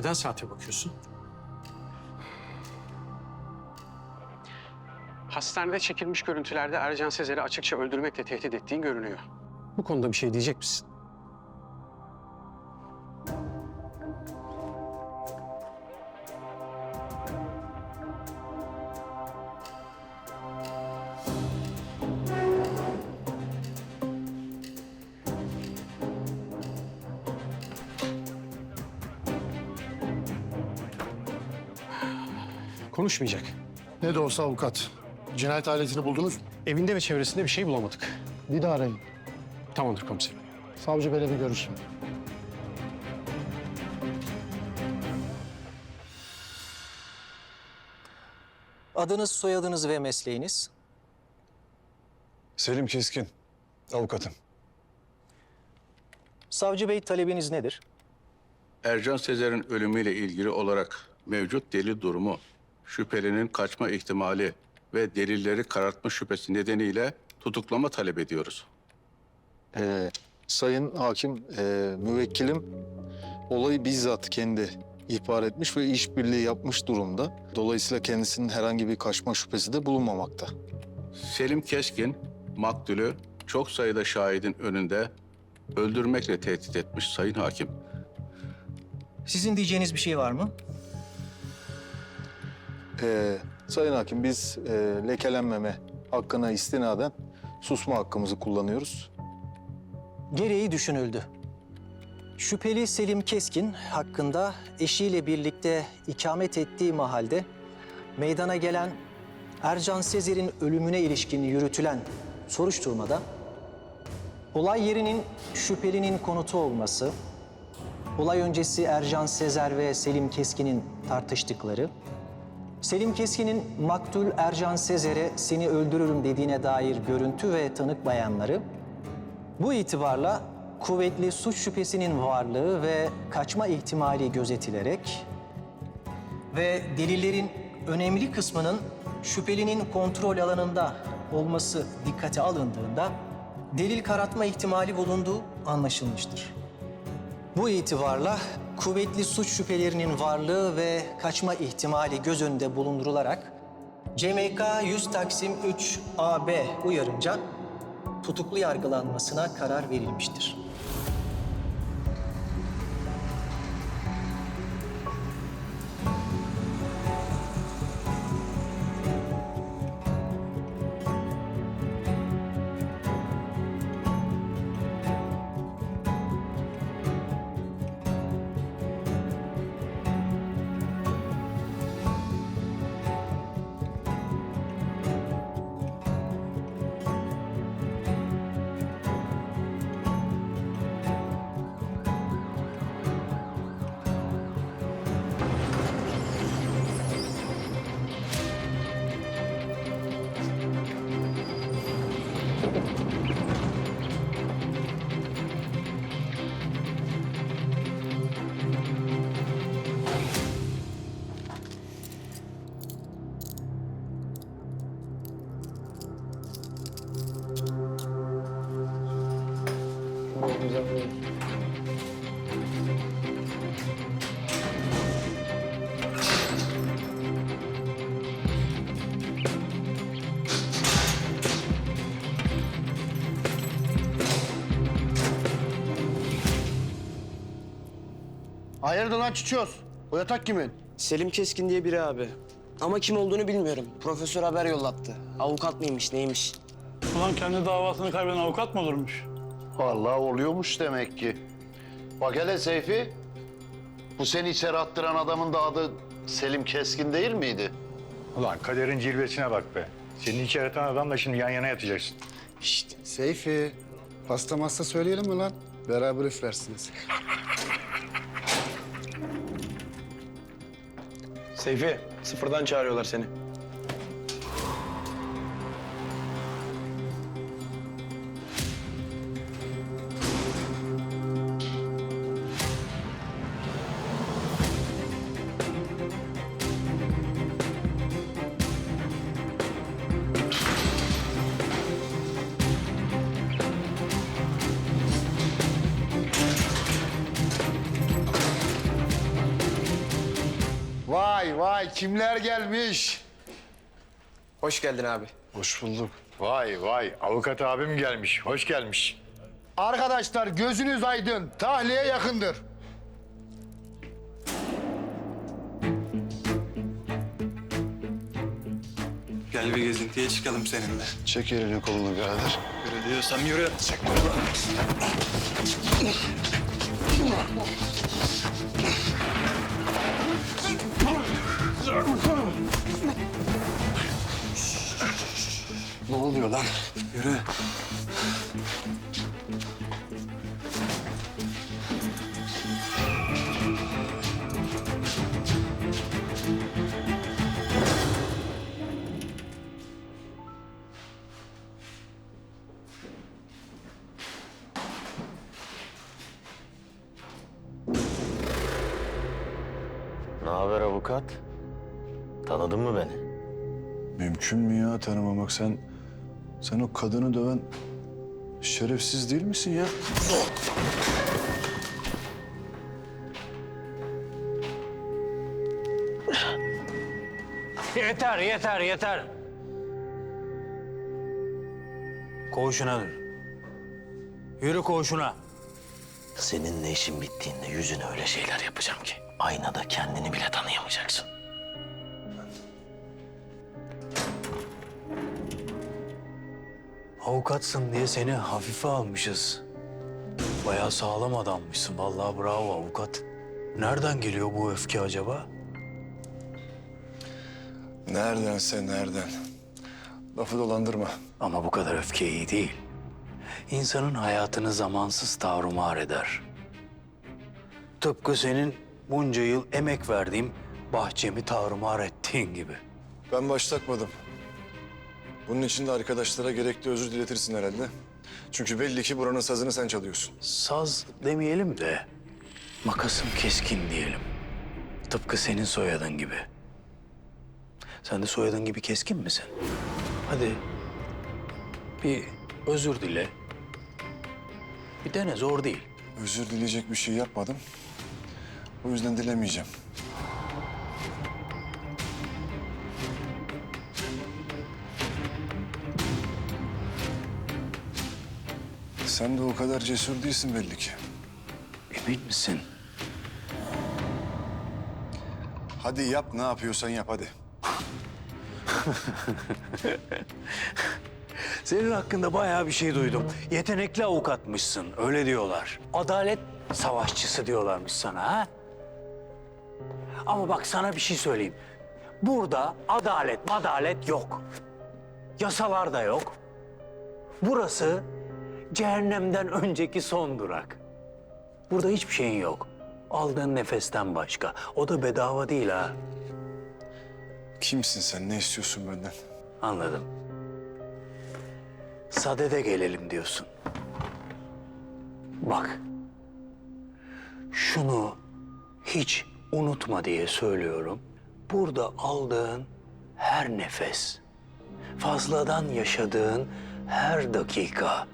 Neden saate bakıyorsun? Hastanede çekilmiş görüntülerde Ercan Sezer'i açıkça öldürmekle tehdit ettiğin görünüyor. Bu konuda bir şey diyecek misin? Konuşmayacak. Ne de olsa avukat. Cinayet aletini buldunuz mu? Evinde ve çevresinde bir şey bulamadık. Bir daha arayın. Tamamdır komiserim. Savcı beyle bir görüşün. Adınız, soyadınız ve mesleğiniz? Selim Keskin, avukatım. Savcı Bey talebiniz nedir? Ercan Sezer'in ölümüyle ilgili olarak mevcut delil durumu, şüphelinin kaçma ihtimali ve delilleri karartma şüphesi nedeniyle tutuklama talep ediyoruz. Ee, sayın hakim, e, müvekkilim olayı bizzat kendi ihbar etmiş ve işbirliği yapmış durumda. Dolayısıyla kendisinin herhangi bir kaçma şüphesi de bulunmamakta. Selim Keskin, maktulü çok sayıda şahidin önünde öldürmekle tehdit etmiş sayın hakim. Sizin diyeceğiniz bir şey var mı? Ee, sayın hakim, biz e, lekelenmeme hakkına istinaden susma hakkımızı kullanıyoruz. Gereği düşünüldü. Şüpheli Selim Keskin hakkında eşiyle birlikte ikamet ettiği mahalde meydana gelen Ercan Sezer'in ölümüne ilişkin yürütülen soruşturmada olay yerinin şüphelinin konutu olması, olay öncesi Ercan Sezer ve Selim Keskin'in tartıştıkları, Selim Keskin'in maktul Ercan Sezer'e seni öldürürüm dediğine dair görüntü ve tanık bayanları, bu itibarla kuvvetli suç şüphesinin varlığı ve kaçma ihtimali gözetilerek ve delillerin önemli kısmının şüphelinin kontrol alanında olması dikkate alındığında delil karartma ihtimali bulunduğu anlaşılmıştır. Bu itibarla kuvvetli suç şüphelerinin varlığı ve kaçma ihtimali göz önünde bulundurularak CMK 100 Taksim 3 AB uyarınca tutuklu yargılanmasına karar verilmiştir. Hayırdır lan çiçiyoruz? O yatak kimin? Selim Keskin diye biri abi. Ama kim olduğunu bilmiyorum. Profesör haber yollattı. Avukat mıymış, neymiş? Ulan kendi davasını kaybeden avukat mı olurmuş? Vallahi oluyormuş demek ki. Bak hele Seyfi, bu seni içeri attıran adamın da adı Selim Keskin değil miydi? Ulan kaderin cilvesine bak be. Seni içeri atan adamla şimdi yan yana yatacaksın. Seyfi. Pasta masta söyleyelim mi lan? Beraber üflersiniz. Seyfi, sıfırdan çağırıyorlar seni. Kimler gelmiş? Hoş geldin abi. Hoş bulduk. Vay vay avukat abim gelmiş. Hoş gelmiş. Arkadaşlar gözünüz aydın. Tahliye yakındır. Gel bir gezintiye çıkalım seninle. Çek elini kolunu birader. Yürü diyorsam yürü. Çek Ne oluyor lan? Yürü. Tanıdın mı beni? Mümkün mü ya tanımamak? Sen sen o kadını döven şerefsiz değil misin ya? Yeter, yeter, yeter. Koğuşuna dur. Yürü koğuşuna. Seninle işin bittiğinde yüzüne öyle şeyler yapacağım ki aynada kendini bile tanıyamayacaksın. Avukatsın diye seni hafife almışız. Bayağı sağlam adammışsın. Vallahi bravo avukat. Nereden geliyor bu öfke acaba? Neredense nereden? Lafı dolandırma. Ama bu kadar öfke iyi değil. İnsanın hayatını zamansız tarumar eder. Tıpkı senin bunca yıl emek verdiğim bahçemi tarumar ettiğin gibi. Ben baş takmadım. Bunun için de arkadaşlara gerekli özür diletirsin herhalde. Çünkü belli ki buranın sazını sen çalıyorsun. Saz demeyelim de makasım keskin diyelim. Tıpkı senin soyadın gibi. Sen de soyadın gibi keskin misin? Hadi bir özür dile. Bir dene zor değil. Özür dileyecek bir şey yapmadım. O yüzden dilemeyeceğim. Sen de o kadar cesur değilsin belli ki. Emin misin? Hadi yap ne yapıyorsan yap hadi. Senin hakkında bayağı bir şey duydum. Yetenekli avukatmışsın, öyle diyorlar. Adalet savaşçısı diyorlarmış sana ha? Ama bak sana bir şey söyleyeyim. Burada adalet, madalet yok. Yasalar da yok. Burası cehennemden önceki son durak. Burada hiçbir şeyin yok. Aldığın nefesten başka. O da bedava değil ha. Kimsin sen? Ne istiyorsun benden? Anladım. Sadede gelelim diyorsun. Bak. Şunu hiç unutma diye söylüyorum. Burada aldığın her nefes, fazladan yaşadığın her dakika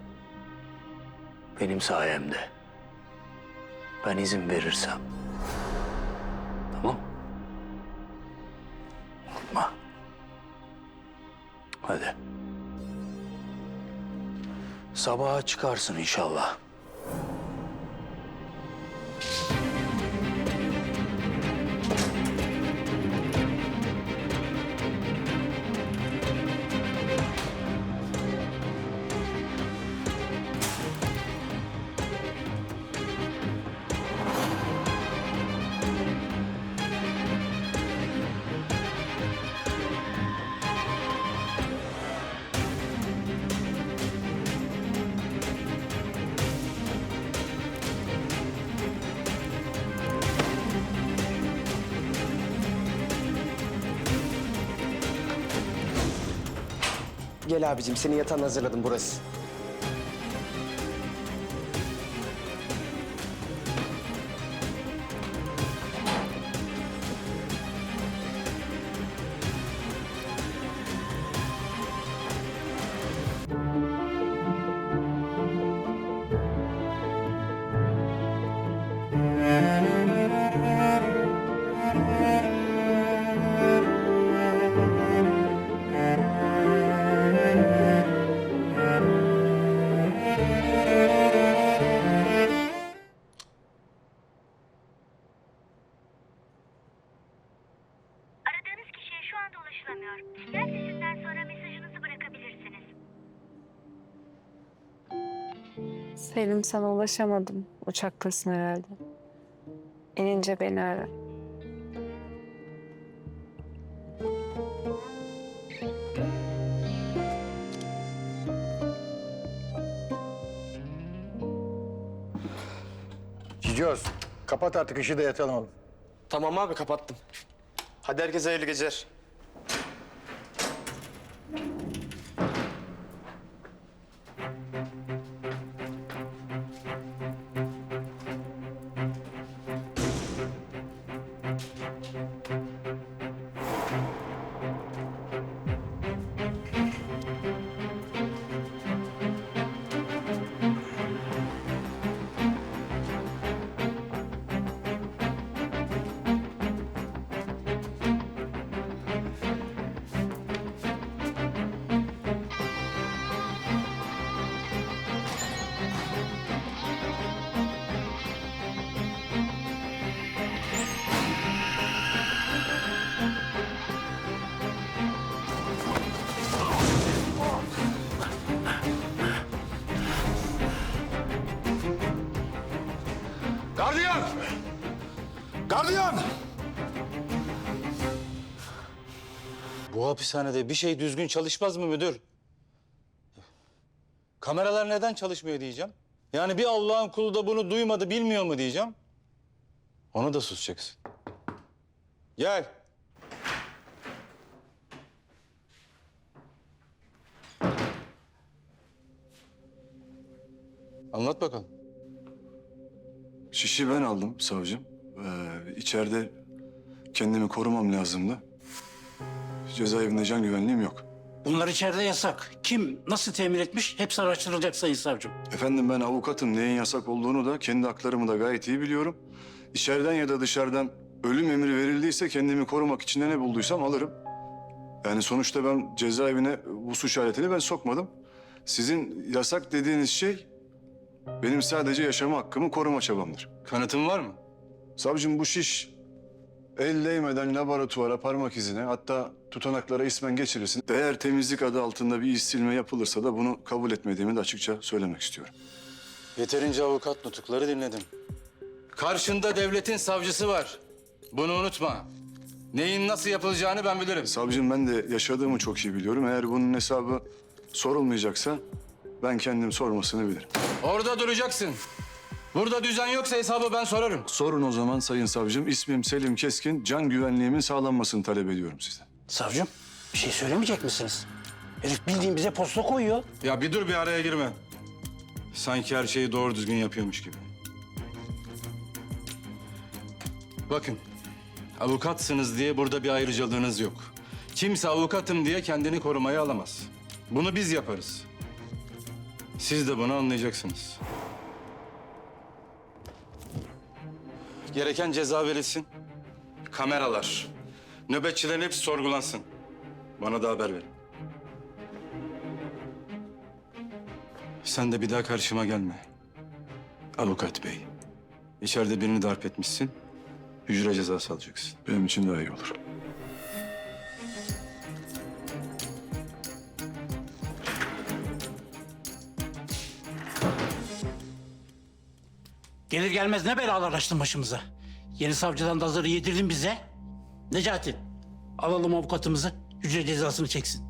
benim sayemde. Ben izin verirsem. Tamam? Unutma. Hadi. Sabaha çıkarsın inşallah. Gel abicim seni yatağına hazırladım burası. Selim sana ulaşamadım. Uçaktasın herhalde. İnince beni ara. Cicoz, kapat artık işi de yatalım oğlum. Tamam abi kapattım. Hadi herkese hayırlı geceler. Hapishanede bir şey düzgün çalışmaz mı müdür? Kameralar neden çalışmıyor diyeceğim. Yani bir Allah'ın kulu da bunu duymadı, bilmiyor mu diyeceğim. Onu da susacaksın. Gel. Anlat bakalım. Şişi ben aldım savcım. Ee, içeride kendimi korumam lazımdı. Cezaevinde can güvenliğim yok. Bunlar içeride yasak. Kim, nasıl temin etmiş hepsi araştırılacak Sayın Savcım. Efendim ben avukatım. Neyin yasak olduğunu da kendi haklarımı da gayet iyi biliyorum. İçeriden ya da dışarıdan ölüm emri verildiyse kendimi korumak için de ne bulduysam alırım. Yani sonuçta ben cezaevine bu suç aletini ben sokmadım. Sizin yasak dediğiniz şey benim sadece yaşama hakkımı koruma çabamdır. Kanıtın var mı? Savcım bu şiş el değmeden laboratuvara parmak izine hatta tutanaklara ismen geçirilsin. Eğer temizlik adı altında bir iz silme yapılırsa da bunu kabul etmediğimi de açıkça söylemek istiyorum. Yeterince avukat nutukları dinledim. Karşında devletin savcısı var. Bunu unutma. Neyin nasıl yapılacağını ben bilirim. Savcım ben de yaşadığımı çok iyi biliyorum. Eğer bunun hesabı sorulmayacaksa ben kendim sormasını bilirim. Orada duracaksın. Burada düzen yoksa hesabı ben sorarım. Sorun o zaman sayın savcım. İsmim Selim Keskin. Can güvenliğimin sağlanmasını talep ediyorum sizden. Savcım, bir şey söylemeyecek misiniz? Herif bildiğin bize posta koyuyor. Ya bir dur bir araya girme. Sanki her şeyi doğru düzgün yapıyormuş gibi. Bakın, avukatsınız diye burada bir ayrıcalığınız yok. Kimse avukatım diye kendini korumaya alamaz. Bunu biz yaparız. Siz de bunu anlayacaksınız. Gereken ceza verilsin. Kameralar, nöbetçilerin hepsi sorgulansın. Bana da haber verin. Sen de bir daha karşıma gelme. Avukat bey. İçeride birini darp etmişsin. Hücre cezası alacaksın. Benim için daha iyi olur. Gelir gelmez ne belalar açtın başımıza. Yeni savcıdan da hazırı yedirdin bize. Necati, alalım avukatımızı, hücre cezasını çeksin.